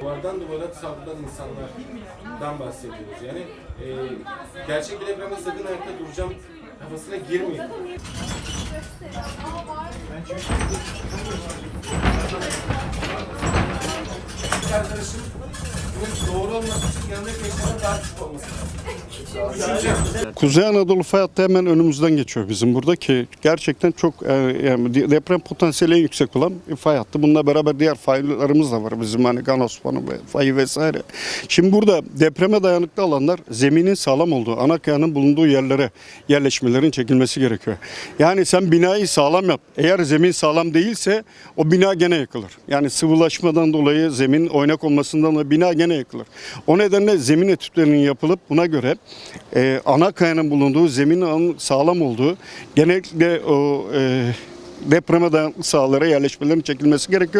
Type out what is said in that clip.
Duvardan duvara savrılan insanlardan bahsediyoruz. Yani e, gerçek bir depremde sakın ayakta duracağım kafasına girmeyin. Bir arkadaşım bunun doğru olması için yanındaki eşyadan daha küçük olması lazım. Kuzey Anadolu fay hattı hemen önümüzden geçiyor bizim burada ki gerçekten çok e, yani de- deprem potansiyeli en yüksek olan fay hattı. Bununla beraber diğer faylarımız da var bizim hani Ganos fayı vesaire. Şimdi burada depreme dayanıklı alanlar zeminin sağlam olduğu, ana kayanın bulunduğu yerlere yerleşmelerin çekilmesi gerekiyor. Yani sen binayı sağlam yap. Eğer zemin sağlam değilse o bina gene yıkılır. Yani sıvılaşmadan dolayı zemin oynak olmasından dolayı bina gene yıkılır. O nedenle zemin etütlerinin yapılıp buna göre e, ana kayanın bulunduğu zeminin sağlam olduğu genellikle o e, depreme dayanıklı sahalara yerleşmelerin çekilmesi gerekiyor.